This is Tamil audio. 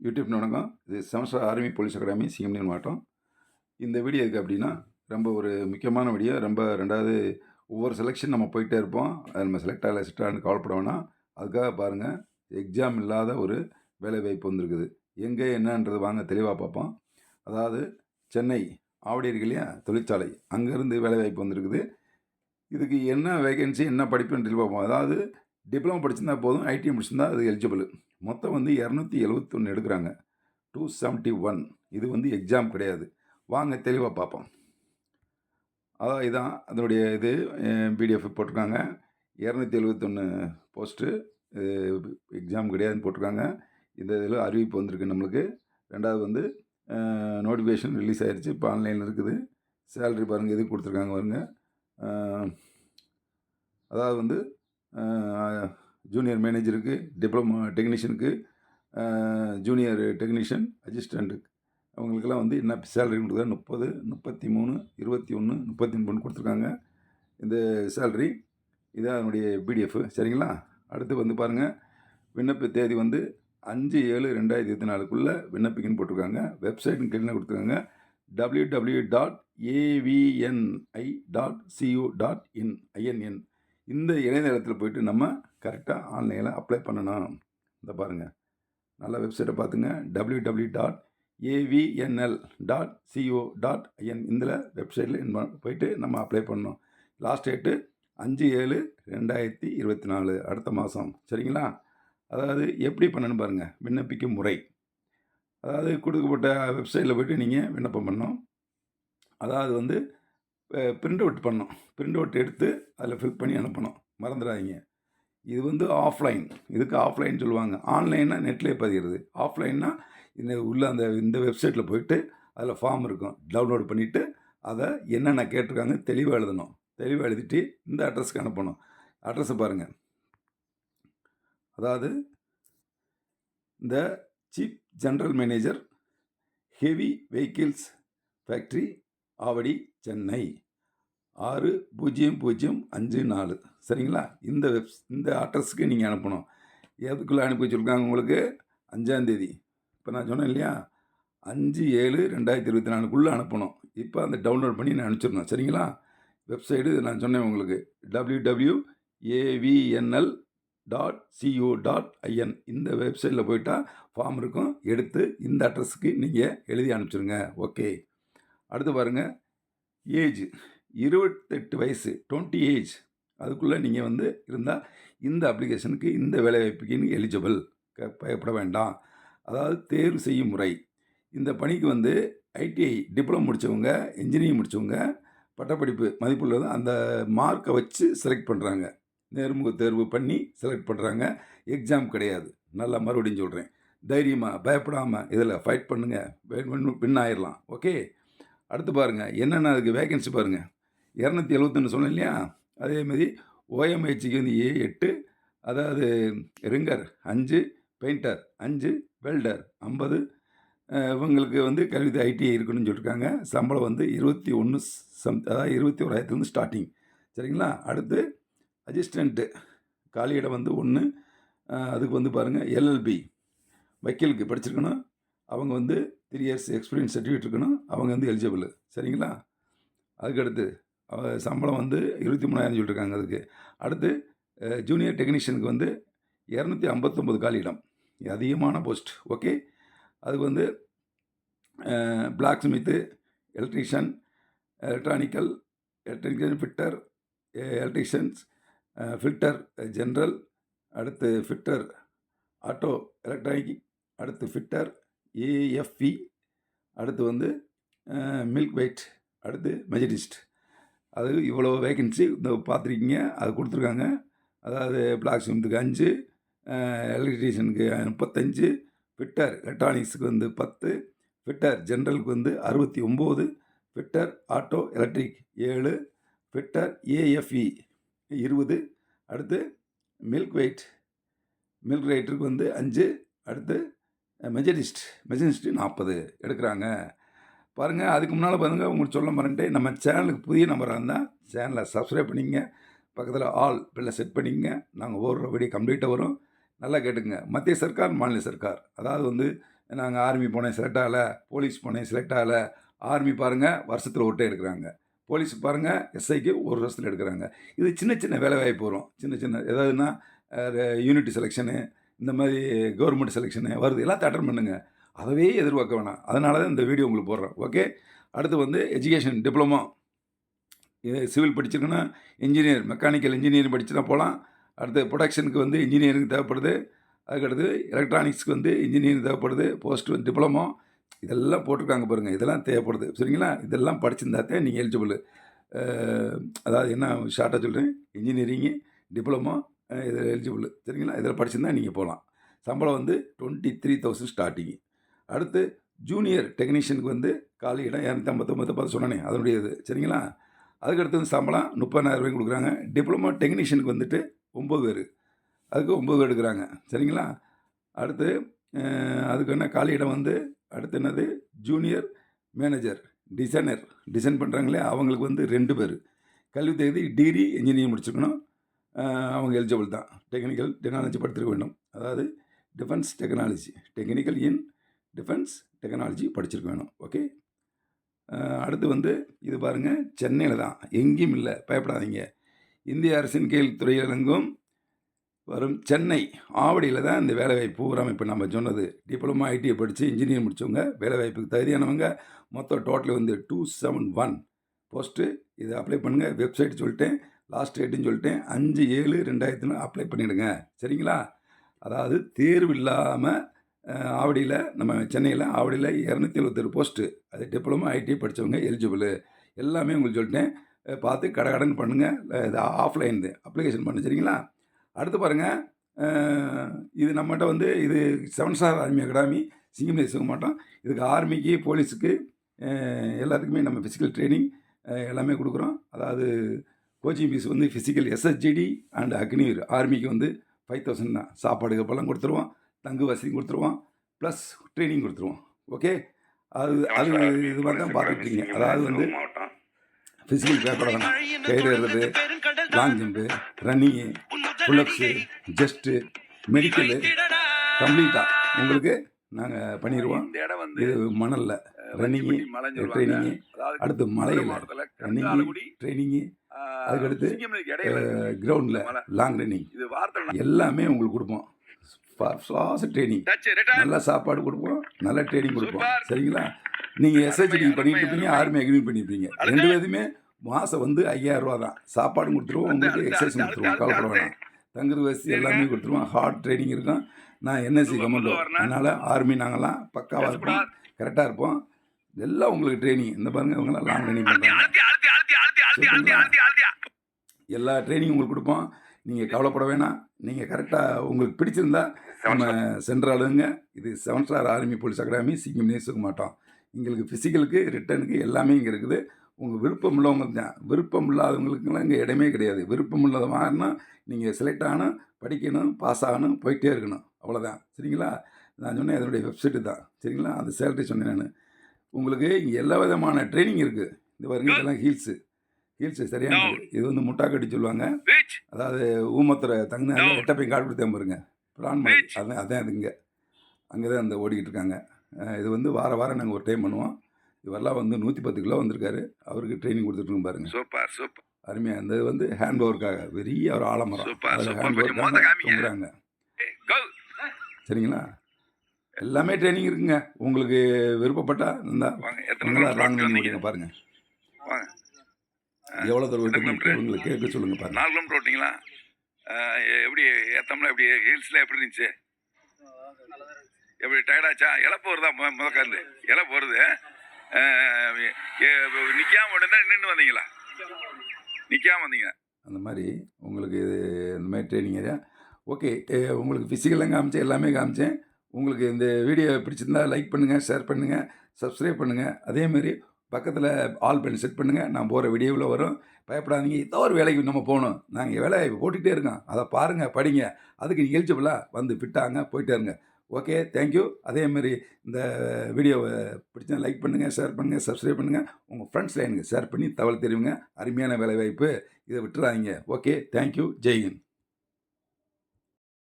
யூடியூப் வணக்கம் இது semester army police academy CMTN மாவட்டம். இந்த வீடியோ இருக்குது அப்படின்னா ரொம்ப ஒரு முக்கியமான வீடியோ. ரொம்ப ரெண்டாவது ஒவ்வொரு செலெக்ஷன் நம்ம போயிட்டே இருப்போம். அது நம்ம செலக்ட் ஆகல செட்டான்னு கவலைப்பட வேணாம். அதுக்காக பாருங்கள் எக்ஸாம் இல்லாத ஒரு வேலை வாய்ப்பு வந்திருக்குது. எங்கே என்னன்றது வாங்க தெளிவாக பார்ப்போம். அதாவது சென்னை ஆவடி இருக்கு இல்லையா? தொழிற்சாலை. அங்கேருந்து வேலை வாய்ப்பு வந்திருக்குது. இதுக்கு என்ன வேகன்சி என்ன படிப்புன்னு தெளிவாக பார்ப்போம். அதாவது டிப்ளமோ படிச்சிருந்தா போதும் ஐடி முடிச்சிருந்தா அது எலிஜிபிள் மொத்தம் வந்து இரநூத்தி எழுபத்தொன்று எடுக்கிறாங்க. டூ செவன்ட்டி ஒன் இது வந்து எக்ஸாம் கிடையாது. வாங்க தெளிவாக பார்ப்போம். அதான் இதான் அதனுடைய இது பிடிஎஃப் போட்டிருக்காங்க. இரநூத்தி எழுவத்தொன்று போஸ்ட்டு எக்ஸாம் கிடையாதுன்னு போட்டிருக்காங்க. இந்த இதில் அறிவிப்பு வந்திருக்கு நம்மளுக்கு. ரெண்டாவது வந்து நோட்டிஃபிகேஷன் ரிலீஸ் ஆகிடுச்சு இப்போ ஆன்லைனில் இருக்குது. சேலரி பாருங்கள் எது கொடுத்துருக்காங்க பாருங்கள் அதாவது வந்து ஜூனியர் மேனேஜருக்கு டிப்ளமோ டெக்னீஷியனுக்கு ஜூனியர் டெக்னீஷியன் அசிஸ்டண்ட்டுக்கு அவங்களுக்கெல்லாம் வந்து என்ன சேலரி கொடுக்குறது முப்பது முப்பத்தி மூணு இருபத்தி ஒன்று முப்பத்தி மூணு கொடுத்துருக்காங்க. இந்த சேலரி இதான் அதனுடைய பிடிஎஃப் சரிங்களா? அடுத்து வந்து பாருங்கள் விண்ணப்ப தேதி வந்து அஞ்சு ஏழு ரெண்டாயிரத்தி இருபத்தி நாலுக்குள்ளே விண்ணப்பிக்கன்னு போட்டிருக்காங்க. வெப்சைட்னு கீழே கொடுத்துருக்காங்க. W W dot AVNI dot CU dot in INN இந்த இணையதளத்தில் போயிட்டு நம்ம கரெக்டாக ஆன்லைனில் அப்ளை பண்ணணும். இந்த பாருங்கள் நல்ல வெப்சைட்டை பார்த்துங்க. W W dot AVNL dot CO dot IN இதில் வெப்சைட்டில் போயிட்டு நம்ம அப்ளை பண்ணோம் லாஸ்ட் டேட்டு அஞ்சு ஏழு ரெண்டாயிரத்தி இருபத்தி நாலு அடுத்த மாதம் சரிங்களா? அதாவது எப்படி பண்ணணும் பாருங்கள் விண்ணப்பிக்கும் முறை. அதாவது கொடுக்கப்பட்ட வெப்சைட்டில் போயிட்டு நீங்கள் விண்ணப்பம் பண்ணோம் அதாவது வந்து பிரிண்ட் அவுட் பண்ணோம் பிரிண்ட் அவுட் எடுத்து அதில் ஃபில் பண்ணி அனுப்பணும். மறந்துடாதீங்க. இது வந்து ஆஃப்லைன் இதுக்கு ஆஃப்லைன் சொல்லுவாங்க. ஆன்லைன்னா நெட்லேயே பதிகிறது ஆஃப்லைன்னா இந்த உள்ள அந்த இந்த வெப்சைட்டில் போயிட்டு அதில் ஃபார்ம் இருக்கும். டவுன்லோட் பண்ணிவிட்டு அதை என்னென்ன கேட்டிருக்காங்க தெளிவாக எழுதணும். தெளிவாக எழுதிட்டு இந்த அட்ரஸ்க்கு அனுப்பணும். அட்ரஸை பாருங்கள் அதாவது இந்த chief general manager heavy vehicles factory Avadi Chennai. ஆறு பூஜ்ஜியம் பூஜ்ஜியம் அஞ்சு நாலு. சரிங்களா? இந்த வெப்ஸ் இந்த அட்ரஸுக்கு நீங்கள் அனுப்பணும். எதுக்குள்ளே அனுப்பி வச்சுருக்காங்க உங்களுக்கு? அஞ்சாந்தேதி இப்போ நான் சொன்னேன் இல்லையா? அஞ்சு ஏழு ரெண்டாயிரத்தி இருபத்தி நாலுக்குள்ளே அனுப்பணும். இப்போ அந்த டவுன்லோட் பண்ணி நான் அனுப்பிச்சிடணும். சரிங்களா? வெப்சைடு நான் சொன்னேன் உங்களுக்கு. W W AVNL dot CO dot IN இந்த வெப்சைட்டில் போயிட்டால் ஃபார்ம் இருக்கும். எடுத்து இந்த அட்ரஸுக்கு நீங்கள் எழுதி அனுப்பிச்சிருங்க. ஓகே. அடுத்து பாருங்கள் ஏஜ் இருபத்தெட்டு வயசு டுவெண்ட்டி ஏஜ். அதுக்குள்ளே நீங்கள் வந்து இருந்தால் இந்த அப்ளிகேஷனுக்கு இந்த வேலைவாய்ப்புக்கு நீங்கள் எலிஜிபிள். க பயப்பட வேண்டாம். அதாவது தேர்வு செய்யும் முறை. இந்த பணிக்கு வந்து ஐடிஐ டிப்ளமோ முடித்தவங்க இன்ஜினியரிங் முடித்தவங்க பட்டப்படிப்பு மதிப்புள்ளது அந்த மார்க்கை வச்சு செலக்ட் பண்ணுறாங்க நேர்முக தேர்வு பண்ணி செலக்ட் பண்ணுறாங்க எக்ஸாம் கிடையாது. நல்லா மறுபடியும் சொல்கிறேன் தைரியமாக பயப்படாமல் இதில் ஃபைட் பண்ணுங்கள் வின் ஆயிடலாம் ஓகே? அடுத்து பாருங்கள் என்னென்ன அதுக்கு வேகன்சி பாருங்கள் இரநூத்தி எழுபத்தொன்று சொன்னேன் இல்லையா? அதேமாரி ஓஎம்ஹெச்சிக்கு வந்து ஏ எட்டு அதாவது ரிங்கர் அஞ்சு பெயிண்டர் அஞ்சு வெல்டர் ஐம்பது இவங்களுக்கு வந்து கல்வி ஐடிஐ இருக்குன்னு சொல்லியிருக்காங்க சம்பளம் வந்து இருபத்தி ஒன்று சம் அதாவது இருபத்தி ஓராயிரத்துலேருந்து ஸ்டார்டிங் சரிங்களா? அடுத்து அசிஸ்டண்ட்டு காலியிடம் வந்து ஒன்று அதுக்கு வந்து பாருங்கள் எல்எல்பி வக்கீலுக்கு படிச்சிருக்கணும். அவங்க வந்து த்ரீ இயர்ஸ் எக்ஸ்பீரியன்ஸ் சர்டிஃபிகேட் இருக்கணும். அவங்க வந்து எலிஜிபிள் சரிங்களா? அதுக்கடுத்து சம்பளம் வந்து இருபத்தி மூணாயிரம் சொல்லியிருக்காங்க அதுக்கு. அடுத்து ஜூனியர் டெக்னீஷியனுக்கு வந்து இரநூத்தி ஐம்பத்தொம்பது காலியிடம் அதிகமான போஸ்ட் ஓகே அதுக்கு வந்து blacksmith electrician electronical electrical fitter electricians filter general அடுத்து ஃபிட்டர் ஆட்டோ எலக்ட்ரானிக் அடுத்து ஃபிட்டர் ஏஎஃப்இ அடுத்து வந்து மில்க் வெயிட் அடுத்து மெஜடிஸ்ட் அது இவ்வளோ வேகன்சி இந்த பார்த்துருக்கீங்க அது கொடுத்துருக்காங்க. அதாவது பிளாக் ஸ்மித்துக்கு அஞ்சு எலக்ட்ரீஷியனுக்கு முப்பத்தஞ்சு ஃபிட்டர் எலக்ட்ரானிக்ஸுக்கு வந்து பத்து ஃபிட்டர் ஜென்ரலுக்கு வந்து அறுபத்தி ஒம்பது ஃபிட்டர் ஆட்டோ எலக்ட்ரிக் ஏழு ஃபிட்டர் ஏஎஃப்இ இருபது அடுத்து மில்க் வெயிட் மில்க் ரைட்டருக்கு வந்து அஞ்சு அடுத்து மெஜடிஸ்ட் மெஜரிஸ்ட்டு நாற்பது எடுக்கிறாங்க. பாருங்கள் அதுக்கு முன்னால் பாருங்கள் உங்களுக்கு சொல்ல மறந்துட்டு நம்ம சேனலுக்கு புதிய நம்பராக இருந்தால் சேனலை சப்ஸ்கிரைப் பண்ணிங்க பக்கத்தில் ஆல் பிள்ளை செட் பண்ணிங்க நாங்கள் ஓடுற வீடியோ கம்ப்ளீட்டாக வரும். நல்லா கேட்டுங்க மத்திய சர்க்கார் மாநில சர்க்கார். அதாவது வந்து நாங்கள் ஆர்மி போனேன் செலக்ட் ஆகலை. போலீஸ் போனேன் செலக்ட் ஆகலை. ஆர்மி பாருங்கள் வருஷத்தில் ஒட்டே எடுக்கிறாங்க. போலீஸ் பாருங்கள் எஸ்ஐக்கு ஒரு வருஷத்தில் எடுக்கிறாங்க. இது சின்ன சின்ன வேலை வாய்ப்பு வரும். சின்ன சின்ன ஏதாவதுன்னா யூனிட் செலெக்ஷனு இந்த மாதிரி கவர்மெண்ட் செலெக்ஷனு வருது எல்லாத்தையும் அட்டன் பண்ணுங்கள் அதவே எதிர்பார்க்க வேணாம். அதனால தான் இந்த வீடியோ உங்களுக்கு போடுறேன். ஓகே அடுத்து வந்து எஜுகேஷன் டிப்ளமோ சிவில் படிச்சிருக்குன்னா இன்ஜினியர் மெக்கானிக்கல் இன்ஜினியரிங் படிச்சுனா போகலாம். அடுத்து ப்ரொடக்ஷனுக்கு வந்து இன்ஜினியரிங் தேவைப்படுது. அதுக்கடுத்து எலக்ட்ரானிக்ஸ்க்கு வந்து இன்ஜினியரிங் தேவைப்படுது. போஸ்ட் டிப்ளமோ இதெல்லாம் போட்டிருக்காங்க பாருங்கள் இதெல்லாம் தேவைப்படுது. சரிங்களா? இதெல்லாம் படிச்சிருந்தாத்தே நீங்கள் எலிஜிபிள் அதாவது என்ன ஷார்ட்டாக சொல்கிறேன் இன்ஜினியரிங்கு டிப்ளமோ இது எலிஜிபிள் சரிங்களா? இதில் படிச்சிருந்தா நீங்கள் போகலாம். சம்பளம் வந்து டுவெண்ட்டி த்ரீ தௌசண்ட் ஸ்டார்டிங்கு அடுத்து ஜூனியர் டெக்னீஷியனுக்கு வந்து காலி இடம் இரநூத்தி ஐம்பத்தொம்பது பார்த்து சொன்னேனே அதனுடைய இது சரிங்களா? அதுக்கடுத்து வந்து சம்பளம் முப்பதாயிரம் ரூபாய் கொடுக்குறாங்க. டிப்ளமோ டெக்னீஷியனுக்கு வந்துட்டு ஒம்பது பேர். அதுக்கு ஒம்பது பேர் எடுக்கிறாங்க. சரிங்களா? அடுத்து அதுக்கு என்ன காலி இடம் வந்து அடுத்து என்னது? ஜூனியர் மேனேஜர் டிசைனர் டிசைன் பண்ணுறாங்களே அவங்களுக்கு வந்து ரெண்டு பேர். கல்வி தகுதி டிகிரி இன்ஜினியரிங் முடிச்சிருக்கணும். அவங்க எலிஜிபிள் தான். டெக்னிக்கல் டெக்னாலஜி படித்திருக்க வேண்டும். அதாவது defence technology technical in defence technology படிச்சிருக்க வேணும் ஓகே அடுத்து வந்து இது பாருங்கள் சென்னையில் தான். எங்கேயும் இல்லை. பயப்படாதீங்க. இந்திய அரசின் கீழ் துறையிலங்கும் வரும் சென்னை ஆவடியில் தான் இந்த வேலைவாய்ப்பு பூராம இப்போ நம்ம சொன்னது. டிப்ளமா ஐடிஐ படித்து இன்ஜினியர் முடித்தவங்க வேலைவாய்ப்புக்கு தகுதியானவங்க மொத்தம் டோட்டல் வந்து டூ செவன் ஒன் போஸ்ட்டு இதை அப்ளை பண்ணுங்கள் வெப்சைட் சொல்லிட்டேன். லாஸ்ட் டேட்டுன்னு சொல்லிட்டேன் அஞ்சு ஏழு ரெண்டாயிரத்துன்னு அப்ளை பண்ணிவிடுங்க சரிங்களா? அதாவது தேர்வு இல்லாமல் ஆவடியில் நம்ம சென்னையில் ஆவடியில் இரநூத்தி எழுபத்தொரு போஸ்ட்டு அது டிப்ளமோ ஐடி படித்தவங்க எலிஜிபிள் எல்லாமே உங்களுக்கு சொல்லிட்டேன். பார்த்து கடை கடன் பண்ணுங்கள் இது ஆஃப்லைன் இது. அப்ளிகேஷன் பண்ணு. சரிங்களா? அடுத்து பாருங்கள் இது நம்மகிட்ட வந்து இது செவன் ஸ்டார் ஆர்மி அகாடமி சிங்கம் தேசிக்க மாட்டோம் இதுக்கு ஆர்மிக்கு போலீஸுக்கு எல்லாத்துக்குமே நம்ம ஃபிசிக்கல் ட்ரைனிங் எல்லாமே கொடுக்குறோம். அதாவது கோச்சிங் ஃபீஸ் வந்து ஃபிசிக்கல் எஸ்எஸ்ஜிடி அண்ட் அக்னியூர் ஆர்மிக்கு வந்து ஃபைவ் தௌசண்ட் தான். சாப்பாடு கப்பெல்லாம் கொடுத்துருவோம் தங்கு வசதி கொடுத்துருவோம் ப்ளஸ் ட்ரைனிங் கொடுத்துருவோம் ஓகே அது அது இது மாதிரி தான் பார்த்துருக்கீங்க அதாவது வந்து ஃபிசிக்கல் பேப்பர் தான். கயிறு ஏறுறது long jump running pullups just medical கம்ப்ளீட்டாக உங்களுக்கு நாங்கள் பண்ணிடுவோம் இந்த இடம் வந்து இது மணலில். ரன்னிங்கு. ட்ரைனிங்கு அடுத்து மலையில் ரன்னிங்கு கண்டாலக்குடி, ட்ரைனிங்கு அதுக்கடுத்து. கிரவுண்டில். லாங் ரன்னிங் இது வார்த்தை எல்லாமே உங்களுக்கு கொடுப்போம். ஃபாஸ்ட் ட்ரைனிங் நல்ல சாப்பாடு கொடுப்போம். நல்ல ட்ரைனிங் கொடுப்போம். சரிங்களா? நீங்கள் எஸ்ஹெச்டி பண்ணிட்டு இருப்பீங்க. ஆர்மி அக்ரி பண்ணியிருப்பீங்க? ரெண்டு பேருமே மாதம் வந்து ஐயாயிரம் ரூபா தான். சாப்பாடும் கொடுத்துருவோம் உங்களுக்கு எக்ஸசைஸ் கொடுத்துருவோம். கவலைப்பட வேணாம். தங்குறது வசதி எல்லாமே கொடுத்துருவோம். ஹார்ட் ட்ரைனிங் இருக்கும். நான் என்எஸ்சி கமெண்டோ. அதனால் ஆர்மி நாங்கள்லாம் பக்காவாக இருப்போம். கரெக்டாக இருப்போம். எல்லாம் உங்களுக்கு ட்ரைனிங் இந்த பாருங்க இவங்கெல்லாம் லாங் ட்ரைனிங் பண்ணுறாங்க எல்லா ட்ரைனிங் உங்களுக்கு கொடுப்போம். நீங்கள் கவலைப்பட வேணாம். நீங்கள் கரெக்டாக உங்களுக்கு பிடிச்சிருந்தா நம்ம சென்ட்ராலுங்க இது seven star army police academy சிங்கம் நியூஸுக்கு மாட்டோம். எங்களுக்கு ஃபிசிக்கலுக்கு ரிட்டனுக்கு எல்லாமே இங்கே இருக்குது. உங்கள் விருப்பம் உள்ளவங்க தான். விருப்பம் இல்லாதவங்களுக்குலாம் இங்கே இடமே கிடையாது. விருப்பம் உள்ளதை நீங்கள் செலக்ட் ஆகணும் படிக்கணும் பாஸ் ஆகணும் போயிட்டே இருக்கணும். அவ்வளோதான் சரிங்களா? நான் சொன்னேன் அதனுடைய வெப்சைட்டு தான். சரிங்களா? அந்த சேலரி சொன்னேன் நான். உங்களுக்கு இங்கே எல்லா விதமான ட்ரைனிங் இருக்குது இந்த பாருங்க இதெல்லாம் ஹீல்ஸு ஹீல்ஸு சரியான இது வந்து முட்டாக்கட்டி சொல்லுவாங்க. அதாவது ஊமத்துறை தங்கின. எட்டப்பையும் காடு கொடுத்தேன் பாருங்க. பிரான் மலை அதான் அதான் அது இங்கே. அங்கே தான் அந்த ஓடிக்கிட்டு இருக்காங்க. இது வந்து வார வாரம் நாங்கள் ஒரு டைம் பண்ணுவோம். இவரெல்லாம் வந்து நூற்றி பத்து கிலோ வந்திருக்காரு. அவருக்கு ட்ரைனிங் கொடுத்துட்ருக்கோம் பாருங்க. சூப்பர் சூப்பர் அருமையாக அந்த வந்து ஹேண்ட் பவருக்காக பெரிய ஒரு ஆலமரம். அதில். ஹேண்ட் பவருக்காக சரிங்களா? எல்லாமே ட்ரைனிங் இருக்குங்க. உங்களுக்கு விருப்பப்பட்டா இருந்தா வாங்க எத்தனை உங்களா கிலோமீட்டர் ராங் ஓட்டி பண்ணி வந்தீங்க விடுங்க பாருங்க. வாங்க. எவ்வளோ தூரம்? உங்களுக்கு கேட்க சொல்லுங்க பாருங்க. நாலு கிலோமீட்டர் ஓட்டிங்களா? எப்படி ஏத்தம்ல எப்படி ஹில்ஸ்ல எப்படி இருந்துச்சு? எப்படி டயர்டாச்சா இலை போகிறதா முதக்காந்து இலை போகிறது நிற்காம உடனே நின்று வந்தீங்களா? நிற்காம வந்தீங்க அந்த மாதிரி உங்களுக்கு இது இந்த மாதிரி ட்ரைனிங் ஏரியா. ஓகே உங்களுக்கு ஃபிசிக்கலாக காமிச்சேன் எல்லாமே காமிச்சேன். உங்களுக்கு இந்த வீடியோ பிடிச்சிருந்தா லைக் பண்ணுங்கள் ஷேர் பண்ணுங்கள் சப்ஸ்கிரைப் பண்ணுங்கள் அதேமாரி பக்கத்தில் ஆல் பண்ணி செட் பண்ணுங்கள் நான் போகிற வீடியோவில் வரும். பயப்படாதீங்க. ஏதோ ஒரு வேலைக்கு நம்ம போகணும். நாங்கள் வேலை போட்டுக்கிட்டே இருக்கோம் அதை பாருங்கள் படிங்க. அதுக்கு நீங்கள் எலிஜிபிளாக வந்து ஃபிட்டாங்க போயிட்டே இருங்க. ஓகே தேங்க்யூ அதேமாரி இந்த வீடியோவை பிடிச்சா லைக் பண்ணுங்கள் ஷேர் பண்ணுங்கள் சப்ஸ்கிரைப் பண்ணுங்கள் உங்கள் ஃப்ரெண்ட்ஸில் எனக்கு ஷேர் பண்ணி தகவல் தெரியுங்க அருமையான வேலைவாய்ப்பு இதை விட்டுறாதீங்க. ஓகே தேங்க்யூ ஜெய்ஹிந்த்